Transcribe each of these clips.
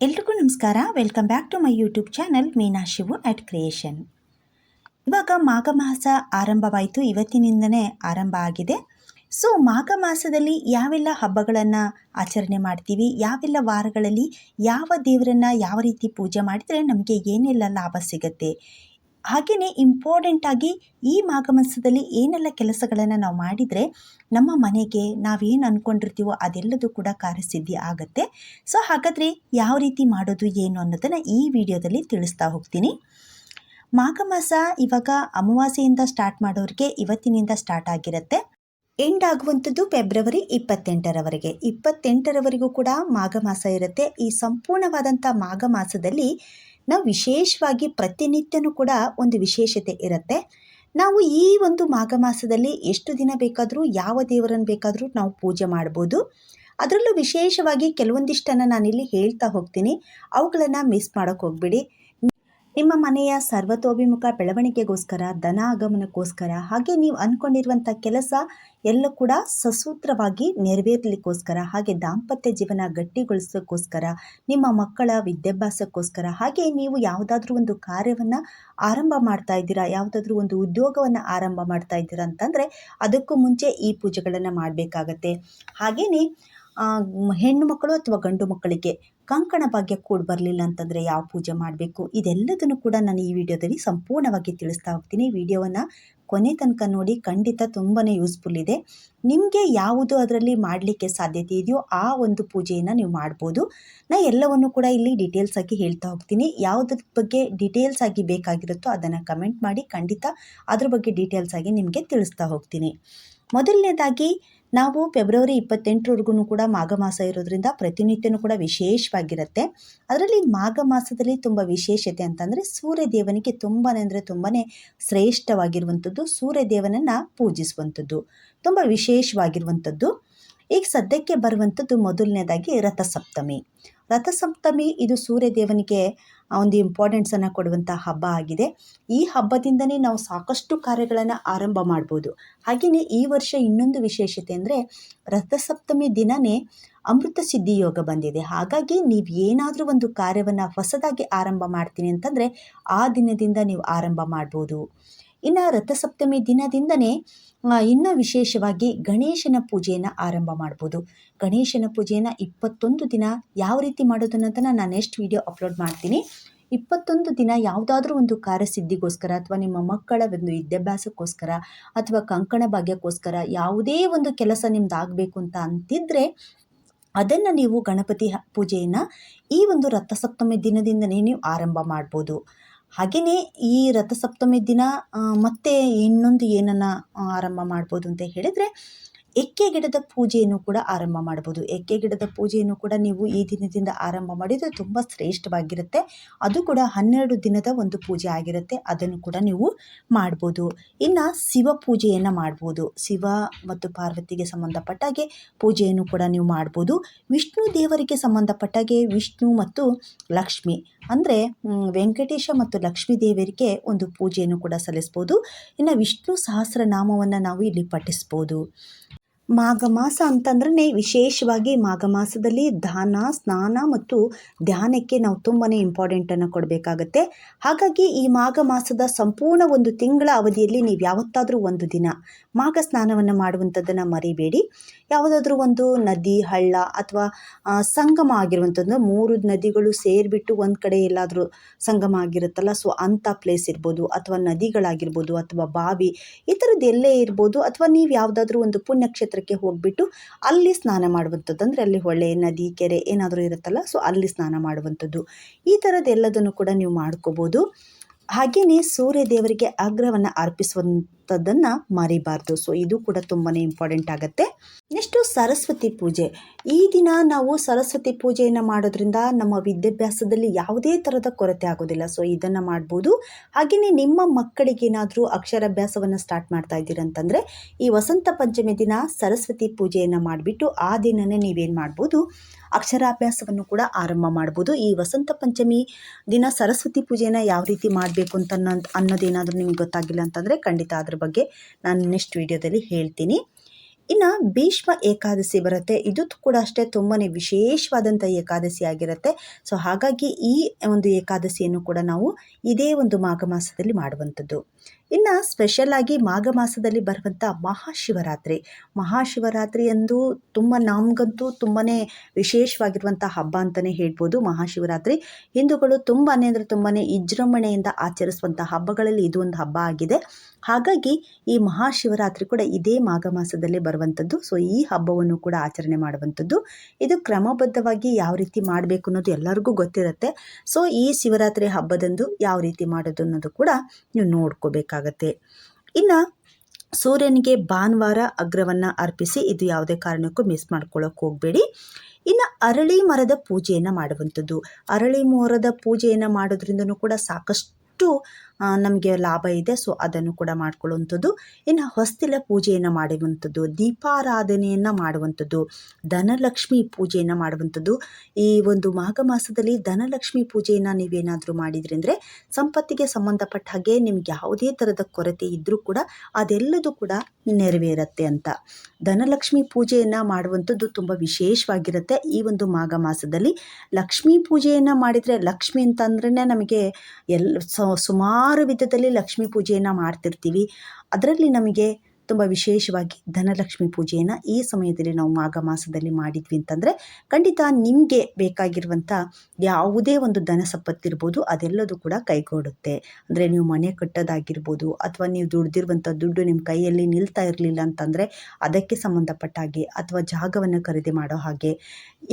ಎಲ್ರಿಗೂ ನಮಸ್ಕಾರ. Welcome back to my YouTube channel Meena Shivu at creation ಇವಾಗ ಮಾಘ ಮಾಸ ಆರಂಭವಾಯಿತು. ಇವತ್ತಿನಿಂದನೇ ಆರಂಭ ಆಗಿದೆ. ಸೊ ಮಾಘ ಮಾಸದಲ್ಲಿ ಯಾವೆಲ್ಲ ಹಬ್ಬಗಳನ್ನು ಆಚರಣೆ ಮಾಡ್ತೀವಿ? ಯಾವೆಲ್ಲ ವಾರಗಳಲ್ಲಿ ಯಾವ ದೇವರನ್ನು ಯಾವ ರೀತಿ ಪೂಜೆ ಮಾಡಿದರೆ ನಮಗೆ ಏನೆಲ್ಲ ಲಾಭ ಸಿಗುತ್ತೆ? ಹಾಗೆಯೇ ಇಂಪಾರ್ಟೆಂಟಾಗಿ ಈ ಮಾಘ ಮಾಸದಲ್ಲಿ ಏನೆಲ್ಲ ಕೆಲಸಗಳನ್ನು ನಾವು ಮಾಡಿದರೆ ನಮ್ಮ ಮನೆಗೆ ನಾವೇನು ಅಂದ್ಕೊಂಡಿರ್ತೀವೋ ಅದೆಲ್ಲದೂ ಕೂಡ ಕಾರ್ಯಸಿದ್ಧಿ ಆಗುತ್ತೆ. ಸೊ ಹಾಗಾದರೆ ಯಾವ ರೀತಿ ಮಾಡೋದು ಏನು ಅನ್ನೋದನ್ನು ಈ ವಿಡಿಯೋದಲ್ಲಿ ತಿಳಿಸ್ತಾ ಹೋಗ್ತೀನಿ. ಮಾಘ ಮಾಸ ಇವಾಗ ಅಮಾವಾಸ್ಯೆಯಿಂದ ಸ್ಟಾರ್ಟ್ ಮಾಡೋರಿಗೆ ಇವತ್ತಿನಿಂದ ಸ್ಟಾರ್ಟ್ ಆಗಿರುತ್ತೆ. ಎಂಡ್ ಆಗುವಂಥದ್ದು ಫೆಬ್ರವರಿ ಇಪ್ಪತ್ತೆಂಟರವರೆಗೆ. ಇಪ್ಪತ್ತೆಂಟರವರೆಗೂ ಕೂಡ ಮಾಘ ಮಾಸ ಇರುತ್ತೆ. ಈ ಸಂಪೂರ್ಣವಾದಂಥ ಮಾಘ ಮಾಸದಲ್ಲಿ ನಾವು ವಿಶೇಷವಾಗಿ ಪ್ರತಿನಿತ್ಯನೂ ಕೂಡ ಒಂದು ವಿಶೇಷತೆ ಇರುತ್ತೆ. ನಾವು ಈ ಒಂದು ಮಾಘ ಮಾಸದಲ್ಲಿ ಎಷ್ಟು ದಿನ ಬೇಕಾದರೂ, ಯಾವ ದೇವರನ್ನು ಬೇಕಾದರೂ ನಾವು ಪೂಜೆ ಮಾಡ್ಬೋದು. ಅದರಲ್ಲೂ ವಿಶೇಷವಾಗಿ ಕೆಲವೊಂದಿಷ್ಟನ್ನು ನಾನಿಲ್ಲಿ ಹೇಳ್ತಾ ಹೋಗ್ತೀನಿ. ಅವುಗಳನ್ನು ಮಿಸ್ ಮಾಡೋಕ್ಕೆ ಹೋಗ್ಬಿಡಿ. ನಿಮ್ಮ ಮನೆಯ ಸರ್ವತೋಭಿಮುಖ ಬೆಳವಣಿಗೆಗೋಸ್ಕರ, ಧನ ಆಗಮನಕ್ಕೋಸ್ಕರ, ಹಾಗೆ ನೀವು ಅಂದ್ಕೊಂಡಿರುವಂಥ ಕೆಲಸ ಎಲ್ಲ ಕೂಡ ಸಸೂತ್ರವಾಗಿ ನೆರವೇರಲಿಕ್ಕೋಸ್ಕರ, ಹಾಗೆ ದಾಂಪತ್ಯ ಜೀವನ ಗಟ್ಟಿಗೊಳಿಸೋಕ್ಕೋಸ್ಕರ, ನಿಮ್ಮ ಮಕ್ಕಳ ವಿದ್ಯಾಭ್ಯಾಸಕ್ಕೋಸ್ಕರ, ಹಾಗೆ ನೀವು ಯಾವುದಾದ್ರೂ ಒಂದು ಕಾರ್ಯವನ್ನು ಆರಂಭ ಮಾಡ್ತಾ ಇದ್ದೀರಾ, ಯಾವುದಾದ್ರೂ ಒಂದು ಉದ್ಯೋಗವನ್ನು ಆರಂಭ ಮಾಡ್ತಾ ಇದ್ದೀರಾ ಅಂತಂದರೆ ಅದಕ್ಕೂ ಮುಂಚೆ ಈ ಪೂಜೆಗಳನ್ನು ಮಾಡಬೇಕಾಗತ್ತೆ. ಹಾಗೆಯೇ ಹೆಣ್ಣು ಮಕ್ಕಳು ಅಥವಾ ಗಂಡು ಮಕ್ಕಳಿಗೆ ಕಂಕಣ ಭಾಗ್ಯ ಕೂಡ ಬರಲಿಲ್ಲ ಅಂತಂದರೆ ಯಾವ ಪೂಜೆ ಮಾಡಬೇಕು? ಇದೆಲ್ಲದನ್ನು ಕೂಡ ನಾನು ಈ ವಿಡಿಯೋದಲ್ಲಿ ಸಂಪೂರ್ಣವಾಗಿ ತಿಳಿಸ್ತಾ ಹೋಗ್ತೀನಿ. ವಿಡಿಯೋವನ್ನು ಕೊನೆ ತನಕ ನೋಡಿ ಖಂಡಿತ ತುಂಬಾ ಯೂಸ್ಫುಲ್ ಇದೆ. ನಿಮಗೆ ಯಾವುದು ಅದರಲ್ಲಿ ಮಾಡಲಿಕ್ಕೆ ಸಾಧ್ಯತೆ ಇದೆಯೋ ಆ ಒಂದು ಪೂಜೆಯನ್ನು ನೀವು ಮಾಡ್ಬೋದು. ನಾ ಎಲ್ಲವನ್ನು ಕೂಡ ಇಲ್ಲಿ ಡೀಟೇಲ್ಸ್ ಆಗಿ ಹೇಳ್ತಾ ಹೋಗ್ತೀನಿ. ಯಾವುದ್ರ ಬಗ್ಗೆ ಡೀಟೇಲ್ಸ್ ಆಗಿ ಬೇಕಾಗಿರುತ್ತೋ ಅದನ್ನು ಕಮೆಂಟ್ ಮಾಡಿ ಖಂಡಿತ ಅದ್ರ ಬಗ್ಗೆ ಡೀಟೇಲ್ಸ್ ಆಗಿ ನಿಮಗೆ ತಿಳಿಸ್ತಾ ಹೋಗ್ತೀನಿ. ಮೊದಲನೇದಾಗಿ ನಾವು ಫೆಬ್ರವರಿ ಇಪ್ಪತ್ತೆಂಟರವರೆಗೂ ಕೂಡ ಮಾಘ ಮಾಸ ಇರೋದ್ರಿಂದ ಪ್ರತಿನಿತ್ಯನೂ ಕೂಡ ವಿಶೇಷವಾಗಿರುತ್ತೆ. ಅದರಲ್ಲಿ ಮಾಘ ಮಾಸದಲ್ಲಿ ತುಂಬ ವಿಶೇಷತೆ ಅಂತಂದರೆ ಸೂರ್ಯ ದೇವನಿಗೆ ತುಂಬಾ ಅಂದರೆ ತುಂಬಾ ಶ್ರೇಷ್ಠವಾಗಿರುವಂಥದ್ದು ಸೂರ್ಯ ದೇವನನ್ನು ಪೂಜಿಸುವಂಥದ್ದು. ತುಂಬ ವಿಶೇಷವಾಗಿರುವಂಥದ್ದು. ಈಗ ಸದ್ಯಕ್ಕೆ ಬರುವಂಥದ್ದು ಮೊದಲನೇದಾಗಿ ರಥಸಪ್ತಮಿ. ರಥಸಪ್ತಮಿ ಇದು ಸೂರ್ಯ ದೇವನಿಗೆ ಒಂದು ಇಂಪಾರ್ಟೆನ್ಸನ್ನು ಕೊಡುವಂಥ ಹಬ್ಬ ಆಗಿದೆ. ಈ ಹಬ್ಬದಿಂದನೇ ನಾವು ಸಾಕಷ್ಟು ಕಾರ್ಯಗಳನ್ನು ಆರಂಭ ಮಾಡ್ಬೋದು. ಹಾಗೆಯೇ ಈ ವರ್ಷ ಇನ್ನೊಂದು ವಿಶೇಷತೆ ಅಂದರೆ ರಥಸಪ್ತಮಿ ದಿನವೇ ಅಮೃತ ಸಿದ್ಧಿ ಯೋಗ ಬಂದಿದೆ. ಹಾಗಾಗಿ ನೀವು ಏನಾದರೂ ಒಂದು ಕಾರ್ಯವನ್ನು ಹೊಸದಾಗಿ ಆರಂಭ ಮಾಡ್ತೀನಿ ಅಂತಂದರೆ ಆ ದಿನದಿಂದ ನೀವು ಆರಂಭ ಮಾಡ್ಬೋದು. ಇನ್ನು ರಥಸಪ್ತಮಿ ದಿನದಿಂದನೇ ಇನ್ನೂ ವಿಶೇಷವಾಗಿ ಗಣೇಶನ ಪೂಜೆಯನ್ನು ಆರಂಭ ಮಾಡ್ಬೋದು. ಗಣೇಶನ ಪೂಜೆಯನ್ನು ಇಪ್ಪತ್ತೊಂದು ದಿನ ಯಾವ ರೀತಿ ಮಾಡೋದು ಅನ್ನೋದನ್ನು ನಾನು ನೆಕ್ಸ್ಟ್ ವಿಡಿಯೋ ಅಪ್ಲೋಡ್ ಮಾಡ್ತೀನಿ. ಇಪ್ಪತ್ತೊಂದು ದಿನ ಯಾವುದಾದ್ರೂ ಒಂದು ಕಾರ್ಯಸಿದ್ಧಿಗೋಸ್ಕರ ಅಥವಾ ನಿಮ್ಮ ಮಕ್ಕಳ ಒಂದು ವಿದ್ಯಾಭ್ಯಾಸಕ್ಕೋಸ್ಕರ ಅಥವಾ ಕಂಕಣ ಭಾಗ್ಯಕ್ಕೋಸ್ಕರ ಯಾವುದೇ ಒಂದು ಕೆಲಸ ನಿಮ್ದು ಆಗಬೇಕು ಅಂತ ಅಂತಿದ್ರೆ, ಅದನ್ನು ನೀವು ಗಣಪತಿ ಪೂಜೆಯನ್ನು ಈ ಒಂದು ರಥಸಪ್ತಮಿ ದಿನದಿಂದನೇ ನೀವು ಆರಂಭ ಮಾಡ್ಬೋದು. ಹಾಗೆಯೇ ಈ ರಥಸಪ್ತಮಿ ದಿನ ಮತ್ತೆ ಇನ್ನೊಂದು ಏನನ್ನು ಆರಂಭ ಮಾಡ್ಬೋದು ಅಂತ ಹೇಳಿದರೆ ಎಕ್ಕೆ ಗಿಡದ ಪೂಜೆಯನ್ನು ಕೂಡ ಆರಂಭ ಮಾಡ್ಬೋದು ಎಕ್ಕೆ ಗಿಡದ ಪೂಜೆಯನ್ನು ಕೂಡ ನೀವು ಈ ದಿನದಿಂದ ಆರಂಭ ಮಾಡಿದರೆ ತುಂಬ ಶ್ರೇಷ್ಠವಾಗಿರುತ್ತೆ. ಅದು ಕೂಡ ಹನ್ನೆರಡು ದಿನದ ಒಂದು ಪೂಜೆ ಆಗಿರುತ್ತೆ. ಅದನ್ನು ಕೂಡ ನೀವು ಮಾಡ್ಬೋದು. ಇನ್ನು ಶಿವ ಪೂಜೆಯನ್ನು ಮಾಡ್ಬೋದು. ಶಿವ ಮತ್ತು ಪಾರ್ವತಿಗೆ ಸಂಬಂಧಪಟ್ಟಾಗೆ ಪೂಜೆಯನ್ನು ಕೂಡ ನೀವು ಮಾಡ್ಬೋದು. ವಿಷ್ಣು ದೇವರಿಗೆ ಸಂಬಂಧಪಟ್ಟಾಗೆ ವಿಷ್ಣು ಮತ್ತು ಲಕ್ಷ್ಮಿ. ಅಂದರೆ ವೆಂಕಟೇಶ ಮತ್ತು ಲಕ್ಷ್ಮೀ ದೇವರಿಗೆ ಒಂದು ಪೂಜೆಯನ್ನು ಕೂಡ ಸಲ್ಲಿಸ್ಬೋದು. ಇನ್ನು ವಿಷ್ಣು ಸಹಸ್ರನಾಮವನ್ನು ನಾವು ಇಲ್ಲಿ ಪಠಿಸ್ಬೋದು. ಮಾಘ ಮಾಸ ಅಂತಂದ್ರೆ ವಿಶೇಷವಾಗಿ ಮಾಘ ಮಾಸದಲ್ಲಿ ದಾನ, ಸ್ನಾನ ಮತ್ತು ಧ್ಯಾನಕ್ಕೆ ನಾವು ತುಂಬಾ ಇಂಪಾರ್ಟೆಂಟನ್ನು ಕೊಡಬೇಕಾಗತ್ತೆ. ಹಾಗಾಗಿ ಈ ಮಾಘ ಮಾಸದ ಸಂಪೂರ್ಣ ಒಂದು ತಿಂಗಳ ಅವಧಿಯಲ್ಲಿ ನೀವು ಯಾವತ್ತಾದರೂ ಒಂದು ದಿನ ಮಾಘ ಸ್ನಾನವನ್ನು ಮಾಡುವಂಥದ್ದನ್ನು ಮರಿಬೇಡಿ. ಯಾವುದಾದ್ರೂ ಒಂದು ನದಿ, ಹಳ್ಳ ಅಥವಾ ಸಂಗಮ ಆಗಿರುವಂಥದ್ದು, ಮೂರು ನದಿಗಳು ಸೇರಿಬಿಟ್ಟು ಒಂದು ಕಡೆ ಎಲ್ಲಾದರೂ ಸಂಗಮ ಆಗಿರುತ್ತಲ್ಲ, ಸೊ ಅಂಥ ಪ್ಲೇಸ್ ಇರ್ಬೋದು, ಅಥವಾ ನದಿಗಳಾಗಿರ್ಬೋದು, ಅಥವಾ ಬಾವಿ, ಈ ಥರದ್ದು ಎಲ್ಲೇ ಇರ್ಬೋದು, ಅಥವಾ ನೀವು ಯಾವುದಾದ್ರೂ ಒಂದು ಪುಣ್ಯಕ್ಷೇತ್ರಕ್ಕೆ ಹೋಗಿಬಿಟ್ಟು ಅಲ್ಲಿ ಸ್ನಾನ ಮಾಡುವಂಥದ್ದು, ಅಂದರೆ ಅಲ್ಲಿ ಹೊಳೆ, ನದಿ, ಕೆರೆ ಏನಾದರೂ ಇರುತ್ತಲ್ಲ, ಸೊ ಅಲ್ಲಿ ಸ್ನಾನ ಮಾಡುವಂಥದ್ದು. ಈ ಥರದ್ದೆಲ್ಲದನ್ನು ಕೂಡ ನೀವು ಮಾಡ್ಕೋಬೋದು. ಹಾಗೆಯೇ ಸೂರ್ಯ ದೇವರಿಗೆ ಆಗ್ರಹವನ್ನು ಅರ್ಪಿಸುವಂಥದ್ದನ್ನು ಮರಿಬಾರ್ದು. ಸೊ ಇದು ಕೂಡ ತುಂಬಾ ಇಂಪಾರ್ಟೆಂಟ್ ಆಗುತ್ತೆ. ನೆಕ್ಸ್ಟು ಸರಸ್ವತಿ ಪೂಜೆ. ಈ ದಿನ ನಾವು ಸರಸ್ವತಿ ಪೂಜೆಯನ್ನು ಮಾಡೋದ್ರಿಂದ ನಮ್ಮ ವಿದ್ಯಾಭ್ಯಾಸದಲ್ಲಿ ಯಾವುದೇ ಥರದ ಕೊರತೆ ಆಗೋದಿಲ್ಲ. ಸೊ ಇದನ್ನು ಮಾಡ್ಬೋದು. ಹಾಗೆಯೇ ನಿಮ್ಮ ಮಕ್ಕಳಿಗೆ ಏನಾದರೂ ಅಕ್ಷರಾಭ್ಯಾಸವನ್ನು ಸ್ಟಾರ್ಟ್ ಮಾಡ್ತಾ ಇದ್ದೀರಂತಂದರೆ ಈ ವಸಂತ ಪಂಚಮಿ ದಿನ ಸರಸ್ವತಿ ಪೂಜೆಯನ್ನು ಮಾಡಿಬಿಟ್ಟು ಆ ದಿನನೇ ನೀವೇನು ಮಾಡ್ಬೋದು, ಅಕ್ಷರಾಭ್ಯಾಸವನ್ನು ಕೂಡ ಆರಂಭ ಮಾಡ್ಬೋದು. ಈ ವಸಂತ ಪಂಚಮಿ ದಿನ ಸರಸ್ವತಿ ಪೂಜೆನ ಯಾವ ರೀತಿ ಮಾಡಬೇಕು ಅಂತ ಅನ್ನೋದೇನಾದರೂ ನಿಮ್ಗೆ ಗೊತ್ತಾಗಿಲ್ಲ ಅಂತಂದರೆ ಖಂಡಿತ ಅದ್ರ ಬಗ್ಗೆ ನಾನು ನೆಕ್ಸ್ಟ್ ವಿಡಿಯೋದಲ್ಲಿ ಹೇಳ್ತೀನಿ. ಇನ್ನು ಭೀಷ್ಮ ಏಕಾದಶಿ ಬರುತ್ತೆ. ಇದು ಕೂಡ ಅಷ್ಟೇ ತುಂಬಾ ವಿಶೇಷವಾದಂಥ ಏಕಾದಶಿ ಆಗಿರುತ್ತೆ. ಸೊ ಹಾಗಾಗಿ ಈ ಒಂದು ಏಕಾದಶಿಯನ್ನು ಕೂಡ ನಾವು ಇದೇ ಒಂದು ಮಾಘ ಮಾಸದಲ್ಲಿ ಮಾಡುವಂಥದ್ದು. ಇನ್ನು ಸ್ಪೆಷಲಾಗಿ ಮಾಘ ಮಾಸದಲ್ಲಿ ಬರುವಂಥ ಮಹಾಶಿವರಾತ್ರಿ. ಮಹಾಶಿವರಾತ್ರಿ ಎಂದು ತುಂಬ ನಮಗಂತೂ ತುಂಬಾ ವಿಶೇಷವಾಗಿರುವಂಥ ಹಬ್ಬ ಅಂತಲೇ ಹೇಳ್ಬೋದು ಮಹಾಶಿವರಾತ್ರಿ. ಹಿಂದೂಗಳು ತುಂಬಾ ಅಂದರೆ ತುಂಬಾ ವಿಜೃಂಭಣೆಯಿಂದ ಆಚರಿಸುವಂಥ ಹಬ್ಬಗಳಲ್ಲಿ ಇದು ಒಂದು ಹಬ್ಬ ಆಗಿದೆ. ಹಾಗಾಗಿ ಈ ಮಹಾಶಿವರಾತ್ರಿ ಕೂಡ ಇದೇ ಮಾಘ ಮಾಸದಲ್ಲಿ ಬರುವಂಥದ್ದು. ಸೊ ಈ ಹಬ್ಬವನ್ನು ಕೂಡ ಆಚರಣೆ ಮಾಡುವಂಥದ್ದು. ಇದು ಕ್ರಮಬದ್ಧವಾಗಿ ಯಾವ ರೀತಿ ಮಾಡಬೇಕು ಅನ್ನೋದು ಎಲ್ಲರಿಗೂ ಗೊತ್ತಿರುತ್ತೆ. ಸೊ ಈ ಶಿವರಾತ್ರಿ ಹಬ್ಬದಂದು ಯಾವ ರೀತಿ ಮಾಡೋದು ಅನ್ನೋದು ಕೂಡ ನೀವು ನೋಡ್ಕೋಬೇಕಾಗತ್ತೆ. ಇನ್ನು ಸೂರ್ಯನಿಗೆ ಭಾನುವಾರ ಅಗ್ರವನ್ನು ಅರ್ಪಿಸಿ ಇದು ಯಾವುದೇ ಕಾರಣಕ್ಕೂ ಮಿಸ್ ಮಾಡ್ಕೊಳ್ಳೋಕೆ ಹೋಗಬೇಡಿ. ಇನ್ನು ಅರಳಿ ಮರದ ಪೂಜೆಯನ್ನು ಮಾಡುವಂಥದ್ದು. ಅರಳಿ ಮರದ ಪೂಜೆಯನ್ನು ಮಾಡೋದ್ರಿಂದನೂ ಕೂಡ ಸಾಕಷ್ಟು ನಮಗೆ ಲಾಭ ಇದೆ ಸೊ ಅದನ್ನು ಕೂಡ ಮಾಡ್ಕೊಳ್ಳುವಂಥದ್ದು. ಇನ್ನು ಹೊಸ್ತಿಲ ಪೂಜೆಯನ್ನು ಮಾಡುವಂಥದ್ದು, ದೀಪಾರಾಧನೆಯನ್ನು ಮಾಡುವಂಥದ್ದು, ಧನಲಕ್ಷ್ಮಿ ಪೂಜೆಯನ್ನು ಮಾಡುವಂಥದ್ದು. ಈ ಒಂದು ಮಾಘ ಮಾಸದಲ್ಲಿ ಧನಲಕ್ಷ್ಮಿ ಪೂಜೆಯನ್ನು ನೀವೇನಾದರೂ ಮಾಡಿದ್ರಿ ಅಂದರೆ ಸಂಪತ್ತಿಗೆ ಸಂಬಂಧಪಟ್ಟ ಹಾಗೆ ನಿಮ್ಗೆ ಯಾವುದೇ ಥರದ ಕೊರತೆ ಇದ್ದರೂ ಕೂಡ ಅದೆಲ್ಲದೂ ಕೂಡ ನೆರವೇರುತ್ತೆ ಅಂತ. ಧನಲಕ್ಷ್ಮಿ ಪೂಜೆಯನ್ನು ಮಾಡುವಂಥದ್ದು ತುಂಬ ವಿಶೇಷವಾಗಿರುತ್ತೆ. ಈ ಒಂದು ಮಾಘ ಮಾಸದಲ್ಲಿ ಲಕ್ಷ್ಮೀ ಪೂಜೆಯನ್ನು ಮಾಡಿದರೆ ಲಕ್ಷ್ಮಿ ಅಂತಂದ್ರೇ ನಮಗೆ ಎಲ್ಲ ಸುಮಾರು ವಿಧದಲ್ಲಿ ಲಕ್ಷ್ಮೀ ಪೂಜೆಯನ್ನು ಮಾಡ್ತಿರ್ತೀವಿ. ಅದರಲ್ಲಿ ನಮಗೆ ತುಂಬ ವಿಶೇಷವಾಗಿ ಧನಲಕ್ಷ್ಮಿ ಪೂಜೆಯನ್ನು ಈ ಸಮಯದಲ್ಲಿ ನಾವು ಮಾಘ ಮಾಸದಲ್ಲಿ ಮಾಡಿದ್ವಿ ಅಂತಂದರೆ ಖಂಡಿತ ನಿಮಗೆ ಬೇಕಾಗಿರುವಂಥ ಯಾವುದೇ ಒಂದು ಧನ ಸಂಪತ್ತಿರ್ಬೋದು, ಅದೆಲ್ಲದೂ ಕೂಡ ಕೈಗೂಡುತ್ತೆ ಅಂದರೆ ನೀವು ಮನೆ ಕಟ್ಟೋದಾಗಿರ್ಬೋದು, ಅಥವಾ ನೀವು ದುಡ್ದಿರುವಂಥ ದುಡ್ಡು ನಿಮ್ಮ ಕೈಯಲ್ಲಿ ನಿಲ್ತಾ ಇರಲಿಲ್ಲ ಅಂತಂದರೆ ಅದಕ್ಕೆ ಸಂಬಂಧಪಟ್ಟ ಹಾಗೆ ಅಥವಾ ಜಾಗವನ್ನು ಖರೀದಿ ಮಾಡೋ ಹಾಗೆ,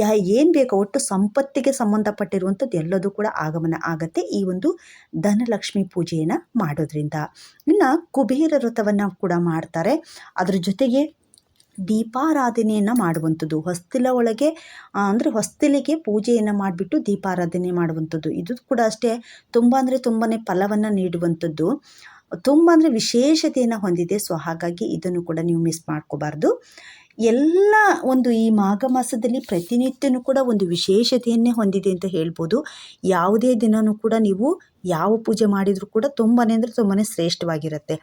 ಯಾ ಏನು ಬೇಕೋ ಒಟ್ಟು ಸಂಪತ್ತಿಗೆ ಸಂಬಂಧಪಟ್ಟಿರುವಂಥದ್ದು ಎಲ್ಲದೂ ಕೂಡ ಆಗಮನ ಆಗುತ್ತೆ ಈ ಒಂದು ಧನಲಕ್ಷ್ಮಿ ಪೂಜೆಯನ್ನು ಮಾಡೋದ್ರಿಂದ. ಇನ್ನು ಕುಬೇರ ವ್ರತವನ್ನು ಕೂಡ ಮಾಡ್ತಾರೆ. ಅದ್ರ ಜೊತೆಗೆ ದೀಪಾರಾಧನೆಯನ್ನು ಮಾಡುವಂಥದ್ದು. ಹೊಸ್ತಿಲ ಒಳಗೆ ಅಂದರೆ ಹೊಸ್ತಿಲಿಗೆ ಪೂಜೆಯನ್ನು ಮಾಡಿಬಿಟ್ಟು ದೀಪಾರಾಧನೆ ಮಾಡುವಂಥದ್ದು. ಇದು ಕೂಡ ಅಷ್ಟೇ ತುಂಬ ಅಂದರೆ ತುಂಬಾ ಫಲವನ್ನು ನೀಡುವಂಥದ್ದು. ತುಂಬ ಅಂದರೆ ವಿಶೇಷತೆಯನ್ನು ಹೊಂದಿದೆ. ಸೊ, ಹಾಗಾಗಿ ಇದನ್ನು ಕೂಡ ನೀವು ಮಿಸ್ ಮಾಡ್ಕೋಬಾರ್ದು. ಎಲ್ಲ ಒಂದು ಈ ಮಾಘ ಮಾಸದಲ್ಲಿ ಪ್ರತಿನಿತ್ಯನೂ ಕೂಡ ಒಂದು ವಿಶೇಷತೆಯನ್ನೇ ಹೊಂದಿದೆ ಅಂತ ಹೇಳ್ಬೋದು. ಯಾವುದೇ ದಿನವೂ ಕೂಡ ನೀವು ಯಾವ ಪೂಜೆ ಮಾಡಿದರೂ ಕೂಡ ತುಂಬಾ ಅಂದರೆ ತುಂಬಾ ಶ್ರೇಷ್ಠವಾಗಿರುತ್ತೆ.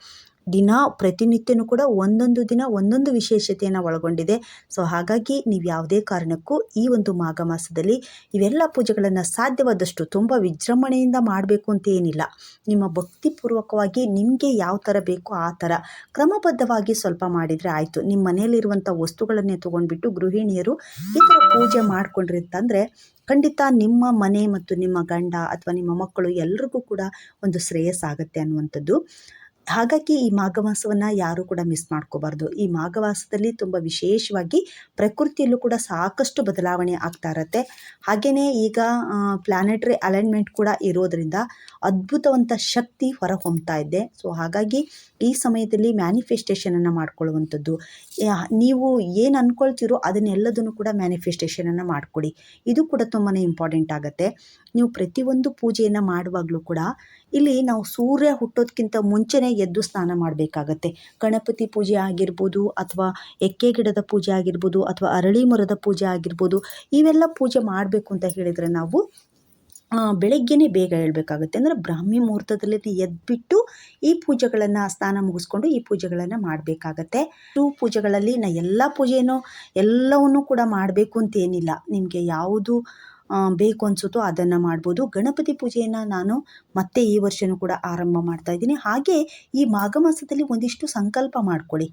ದಿನ ಪ್ರತಿನಿತ್ಯನೂ ಕೂಡ ಒಂದೊಂದು ದಿನ ಒಂದೊಂದು ವಿಶೇಷತೆಯನ್ನು ಒಳಗೊಂಡಿದೆ. ಸೊ ಹಾಗಾಗಿ ನೀವು ಯಾವುದೇ ಕಾರಣಕ್ಕೂ ಈ ಒಂದು ಮಾಘ ಮಾಸದಲ್ಲಿ ಇವೆಲ್ಲ ಪೂಜೆಗಳನ್ನು ಸಾಧ್ಯವಾದಷ್ಟು ತುಂಬ ವಿಜೃಂಭಣೆಯಿಂದ ಮಾಡಬೇಕು ಅಂತ ಏನಿಲ್ಲ. ನಿಮ್ಮ ಭಕ್ತಿಪೂರ್ವಕವಾಗಿ ನಿಮಗೆ ಯಾವ ಥರ ಬೇಕೋ ಆ ಥರ ಕ್ರಮಬದ್ಧವಾಗಿ ಸ್ವಲ್ಪ ಮಾಡಿದರೆ ಆಯಿತು. ನಿಮ್ಮ ಮನೆಯಲ್ಲಿರುವಂಥ ವಸ್ತುಗಳನ್ನೇ ತೊಗೊಂಡ್ಬಿಟ್ಟು ಗೃಹಿಣಿಯರು ಈ ಥರ ಪೂಜೆ ಮಾಡಿಕೊಂಡ್ರಿ ಅಂತಂದರೆ ಖಂಡಿತ ನಿಮ್ಮ ಮನೆ ಮತ್ತು ನಿಮ್ಮ ಗಂಡ ಅಥವಾ ನಿಮ್ಮ ಮಕ್ಕಳು ಎಲ್ರಿಗೂ ಕೂಡ ಒಂದು ಶ್ರೇಯಸ್ಸಾಗುತ್ತೆ ಅನ್ನುವಂಥದ್ದು. ಹಾಗಾಗಿ ಈ ಮಾಘ ಮಾಸವನ್ನು ಯಾರೂ ಕೂಡ ಮಿಸ್ ಮಾಡ್ಕೋಬಾರ್ದು. ಈ ಮಾಘ ಮಾಸದಲ್ಲಿ ತುಂಬ ವಿಶೇಷವಾಗಿ ಪ್ರಕೃತಿಯಲ್ಲೂ ಕೂಡ ಸಾಕಷ್ಟು ಬದಲಾವಣೆ ಆಗ್ತಾ ಇರತ್ತೆ. ಹಾಗೆಯೇ ಈಗ ಪ್ಲಾನೆಟರಿ ಅಲೈನ್ಮೆಂಟ್ ಕೂಡ ಇರೋದರಿಂದ ಅದ್ಭುತವಂತ ಶಕ್ತಿ ಹೊರಹೊಮ್ತಾ ಇದೆ. ಸೊ ಹಾಗಾಗಿ ಈ ಸಮಯದಲ್ಲಿ ಮ್ಯಾನಿಫೆಸ್ಟೇಷನನ್ನು ಮಾಡ್ಕೊಳ್ಳುವಂಥದ್ದು ನೀವು ಏನು ಅನ್ಕೊಳ್ತೀರೋ ಅದನ್ನೆಲ್ಲದನ್ನು ಕೂಡ ಮ್ಯಾನಿಫೆಸ್ಟೇಷನನ್ನು ಮಾಡಿಕೊಡಿ. ಇದು ಕೂಡ ತುಂಬಾ ಇಂಪಾರ್ಟೆಂಟ್ ಆಗುತ್ತೆ. ನೀವು ಪ್ರತಿಯೊಂದು ಪೂಜೆಯನ್ನು ಮಾಡುವಾಗಲೂ ಕೂಡ ಇಲ್ಲಿ ನಾವು ಸೂರ್ಯ ಹುಟ್ಟೋದಕ್ಕಿಂತ ಮುಂಚೆನೇ ಎದ್ದು ಸ್ನಾನ ಮಾಡಬೇಕಾಗತ್ತೆ. ಗಣಪತಿ ಪೂಜೆ ಆಗಿರ್ಬೋದು ಅಥವಾ ಎಕ್ಕೆ ಗಿಡದ ಪೂಜೆ ಆಗಿರ್ಬೋದು ಅಥವಾ ಅರಳಿ ಮರದ ಪೂಜೆ ಆಗಿರ್ಬೋದು ಇವೆಲ್ಲ ಪೂಜೆ ಮಾಡಬೇಕು ಅಂತ ಹೇಳಿದರೆ ನಾವು ಬೆಳಗ್ಗೆನೇ ಬೇಗ ಹೇಳ್ಬೇಕಾಗುತ್ತೆ. ಅಂದರೆ ಬ್ರಾಹ್ಮಿ ಮುಹೂರ್ತದಲ್ಲಿ ಎದ್ಬಿಟ್ಟು ಈ ಪೂಜೆಗಳನ್ನು, ಸ್ನಾನ ಮುಗಿಸ್ಕೊಂಡು ಈ ಪೂಜೆಗಳನ್ನು ಮಾಡಬೇಕಾಗತ್ತೆ. ಟೂ ಪೂಜೆಗಳಲ್ಲಿ ನಾ ಎಲ್ಲ ಪೂಜೆನೂ ಎಲ್ಲವನ್ನೂ ಕೂಡ ಮಾಡಬೇಕು ಅಂತ ಏನಿಲ್ಲ. ನಿಮಗೆ ಯಾವುದು ಬೇಕು ಅನ್ಸುತ್ತೋ ಅದನ್ನು ಮಾಡ್ಬೋದು. ಗಣಪತಿ ಪೂಜೆಯನ್ನು ನಾನು ಮತ್ತೆ ಈ ವರ್ಷನೂ ಕೂಡ ಆರಂಭ ಮಾಡ್ತಾ ಇದ್ದೀನಿ. ಹಾಗೆ ಈ ಮಾಘ ಮಾಸದಲ್ಲಿ ಒಂದಿಷ್ಟು ಸಂಕಲ್ಪ ಮಾಡ್ಕೊಳ್ಳಿ.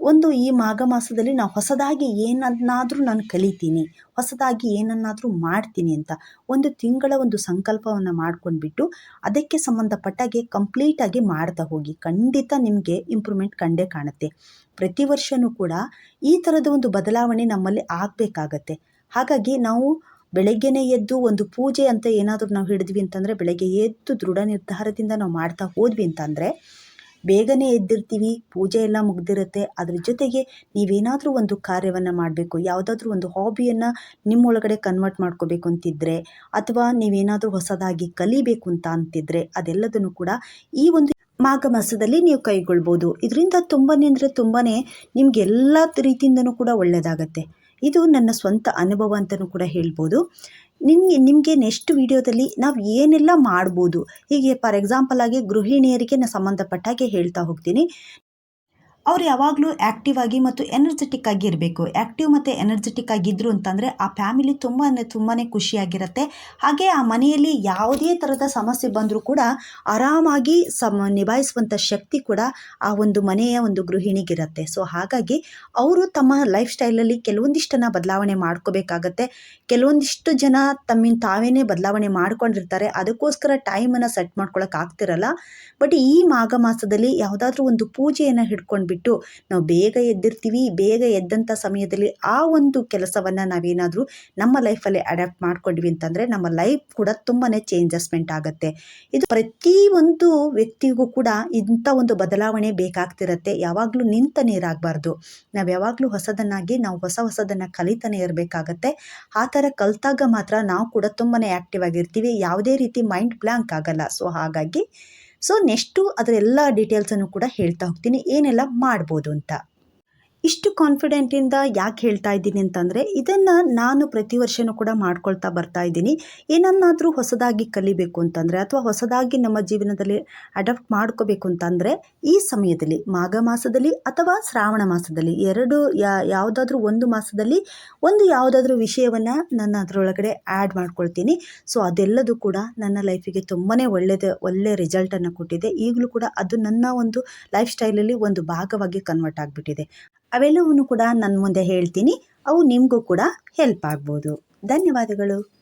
ಒಂದು ಈ ಮಾಘ ಮಾಸದಲ್ಲಿ ನಾವು ಹೊಸದಾಗಿ ಏನನ್ನಾದರೂ ನಾನು ಕಲಿತೀನಿ, ಹೊಸದಾಗಿ ಏನನ್ನಾದರೂ ಮಾಡ್ತೀನಿ ಅಂತ ಒಂದು ತಿಂಗಳ ಒಂದು ಸಂಕಲ್ಪವನ್ನು ಮಾಡ್ಕೊಂಡ್ಬಿಟ್ಟು ಅದಕ್ಕೆ ಸಂಬಂಧಪಟ್ಟಾಗೆ ಕಂಪ್ಲೀಟಾಗಿ ಮಾಡ್ತಾ ಹೋಗಿ. ಖಂಡಿತ ನಿಮಗೆ ಇಂಪ್ರೂವ್ಮೆಂಟ್ ಕಂಡೇ ಕಾಣುತ್ತೆ. ಪ್ರತಿ ವರ್ಷವೂ ಕೂಡ ಈ ಥರದ ಒಂದು ಬದಲಾವಣೆ ನಮ್ಮಲ್ಲಿ ಆಗಬೇಕಾಗತ್ತೆ. ಹಾಗಾಗಿ ನಾವು ಬೆಳಗ್ಗೆನೇ ಎದ್ದು ಒಂದು ಪೂಜೆ ಅಂತ ಏನಾದರೂ ನಾವು ಹಿಡಿದ್ವಿ ಅಂತಂದರೆ ಬೆಳಗ್ಗೆ ಎದ್ದು ದೃಢ ನಿರ್ಧಾರದಿಂದ ನಾವು ಮಾಡ್ತಾ ಹೋದ್ವಿ ಅಂತಂದರೆ ಬೇಗನೆ ಎದ್ದಿರ್ತೀವಿ, ಪೂಜೆ ಎಲ್ಲ ಮುಗ್ದಿರುತ್ತೆ. ಅದ್ರ ಜೊತೆಗೆ ನೀವೇನಾದರೂ ಒಂದು ಕಾರ್ಯವನ್ನು ಮಾಡಬೇಕು, ಯಾವುದಾದ್ರೂ ಒಂದು ಹಾಬಿಯನ್ನು ನಿಮ್ಮೊಳಗಡೆ ಕನ್ವರ್ಟ್ ಮಾಡ್ಕೋಬೇಕು ಅಂತಿದ್ದರೆ ಅಥವಾ ನೀವೇನಾದರೂ ಹೊಸದಾಗಿ ಕಲಿಬೇಕು ಅಂತ ಅಂತಿದ್ರೆ ಅದೆಲ್ಲದನ್ನು ಕೂಡ ಈ ಒಂದು ಮಾಘ ಮಾಸದಲ್ಲಿ ನೀವು ಕೈಗೊಳ್ಬೋದು. ಇದರಿಂದ ತುಂಬಾ ಅಂದರೆ ತುಂಬಾ ನಿಮಗೆಲ್ಲ ರೀತಿಯಿಂದನೂ ಕೂಡ ಒಳ್ಳೆಯದಾಗತ್ತೆ ಇದು ನನ್ನ ಸ್ವಂತ ಅನುಭವ ಅಂತಲೂ ಕೂಡ ಹೇಳ್ಬೋದು. ನಿಮಗೆ ನಿಮಗೆ ನೆಕ್ಸ್ಟ್ ವೀಡಿಯೋದಲ್ಲಿ ನಾವು ಏನೆಲ್ಲ ಮಾಡ್ಬೋದು? ಹೀಗೆ ಫಾರ್ ಎಕ್ಸಾಂಪಲ್ ಆಗಿ ಗೃಹಿಣಿಯರಿಗೆ ನಾನು ಸಂಬಂಧಪಟ್ಟ ಹಾಗೆ ಹೇಳ್ತಾ ಹೋಗ್ತೀನಿ. ಅವ್ರು ಯಾವಾಗಲೂ ಆ್ಯಕ್ಟಿವ್ ಆಗಿ ಮತ್ತು ಎನರ್ಜೆಟಿಕ್ ಆಗಿ ಇರಬೇಕು. ಆ್ಯಕ್ಟಿವ್ ಮತ್ತು ಎನರ್ಜೆಟಿಕ್ ಆಗಿದ್ದರು ಅಂತಂದರೆ ಆ ಫ್ಯಾಮಿಲಿ ತುಂಬ ಅಂದರೆ ತುಂಬಾ ಖುಷಿಯಾಗಿರುತ್ತೆ. ಹಾಗೆ ಆ ಮನೆಯಲ್ಲಿ ಯಾವುದೇ ಥರದ ಸಮಸ್ಯೆ ಬಂದರೂ ಕೂಡ ಆರಾಮಾಗಿ ಸಮ ನಿಭಾಯಿಸುವಂಥ ಶಕ್ತಿ ಕೂಡ ಆ ಒಂದು ಮನೆಯ ಒಂದು ಗೃಹಿಣಿಗಿರುತ್ತೆ. ಸೊ ಹಾಗಾಗಿ ಅವರು ತಮ್ಮ ಲೈಫ್ ಸ್ಟೈಲಲ್ಲಿ ಕೆಲವೊಂದಿಷ್ಟನ್ನು ಬದಲಾವಣೆ ಮಾಡ್ಕೋಬೇಕಾಗತ್ತೆ. ಕೆಲವೊಂದಿಷ್ಟು ಜನ ತಮ್ಮಿಂದ ತಾವೇನೇ ಬದಲಾವಣೆ ಮಾಡ್ಕೊಂಡಿರ್ತಾರೆ. ಅದಕ್ಕೋಸ್ಕರ ಟೈಮನ್ನು ಸೆಟ್ ಮಾಡ್ಕೊಳಕ್ಕೆ ಆಗ್ತಿರಲ್ಲ. ಬಟ್ ಈ ಮಾಘ ಮಾಸದಲ್ಲಿ ಯಾವುದಾದ್ರೂ ಒಂದು ಪೂಜೆಯನ್ನು ಹಿಡ್ಕೊಂಡ್ಬಿಟ್ಟು ನಾವು ಬೇಗ ಎದ್ದಿರ್ತೀವಿ, ಬೇಗ ಎದ್ದಂಥ ಸಮಯದಲ್ಲಿ ಆ ಒಂದು ಕೆಲಸವನ್ನು ನಾವೇನಾದರೂ ನಮ್ಮ ಲೈಫಲ್ಲಿ ಅಡ್ಯಾಪ್ಟ್ ಮಾಡ್ಕೊಂಡ್ವಿ ಅಂತಂದರೆ ನಮ್ಮ ಲೈಫ್ ಕೂಡ ತುಂಬಾ ಚೇಂಜಸ್ಮೆಂಟ್ ಆಗುತ್ತೆ. ಇದು ಪ್ರತಿ ಒಂದು ವ್ಯಕ್ತಿಗೂ ಕೂಡ ಇಂಥ ಒಂದು ಬದಲಾವಣೆ ಬೇಕಾಗ್ತಿರತ್ತೆ. ಯಾವಾಗಲೂ ನಿಂತ ನೀರಾಗಬಾರ್ದು. ನಾವು ಯಾವಾಗಲೂ ಹೊಸದನ್ನಾಗಿ, ನಾವು ಹೊಸ ಹೊಸದನ್ನು ಕಲಿತಾನೆ ಇರಬೇಕಾಗತ್ತೆ. ಆ ಥರ ಕಲಿತಾಗ ಮಾತ್ರ ನಾವು ಕೂಡ ತುಂಬಾ ಆ್ಯಕ್ಟಿವ್ ಆಗಿರ್ತೀವಿ. ಯಾವುದೇ ರೀತಿ ಮೈಂಡ್ ಬ್ಲ್ಯಾಂಕ್ ಆಗಲ್ಲ. ಸೊ ಹಾಗಾಗಿ ಸೊ ನೆಕ್ಸ್ಟು ಅದರ ಎಲ್ಲ ಡೀಟೇಲ್ಸನ್ನು ಕೂಡ ಹೇಳ್ತಾ ಹೋಗ್ತೀನಿ. ಏನೆಲ್ಲ ಮಾಡ್ಬೋದು ಅಂತ. ಇಷ್ಟು ಕಾನ್ಫಿಡೆಂಟಿಂದ ಯಾಕೆ ಹೇಳ್ತಾ ಇದ್ದೀನಿ ಅಂತಂದರೆ, ಇದನ್ನು ನಾನು ಪ್ರತಿ ವರ್ಷವೂ ಕೂಡ ಮಾಡ್ಕೊಳ್ತಾ ಬರ್ತಾ ಇದ್ದೀನಿ. ಏನನ್ನಾದರೂ ಹೊಸದಾಗಿ ಕಲಿಬೇಕು ಅಂತಂದರೆ, ಅಥವಾ ಹೊಸದಾಗಿ ನಮ್ಮ ಜೀವನದಲ್ಲಿ ಅಡಾಪ್ಟ್ ಮಾಡ್ಕೋಬೇಕು ಅಂತಂದರೆ, ಈ ಸಮಯದಲ್ಲಿ, ಮಾಘ ಮಾಸದಲ್ಲಿ ಅಥವಾ ಶ್ರಾವಣ ಮಾಸದಲ್ಲಿ, ಎರಡು ಯಾವುದಾದ್ರೂ ಒಂದು ಮಾಸದಲ್ಲಿ ಒಂದು ಯಾವುದಾದ್ರೂ ವಿಷಯವನ್ನು ನನ್ನ ಅದರೊಳಗಡೆ ಆ್ಯಡ್ ಮಾಡ್ಕೊಳ್ತೀನಿ. ಸೊ ಅದೆಲ್ಲದೂ ಕೂಡ ನನ್ನ ಲೈಫಿಗೆ ತುಂಬಾ ಒಳ್ಳೆಯದು ಒಳ್ಳೆ ರಿಸಲ್ಟನ್ನು ಕೊಟ್ಟಿದೆ. ಈಗಲೂ ಕೂಡ ಅದು ನನ್ನ ಒಂದು ಲೈಫ್ ಸ್ಟೈಲಲ್ಲಿ ಒಂದು ಭಾಗವಾಗಿ ಕನ್ವರ್ಟ್ ಆಗಿಬಿಟ್ಟಿದೆ. ಅವೆಲ್ಲವನ್ನು ಕೂಡ ನನ್ನ ಮುಂದೆ ಹೇಳ್ತೀನಿ. ಅವು ನಿಮಗೂ ಕೂಡ ಹೆಲ್ಪ್ ಆಗ್ಬೋದು. ಧನ್ಯವಾದಗಳು.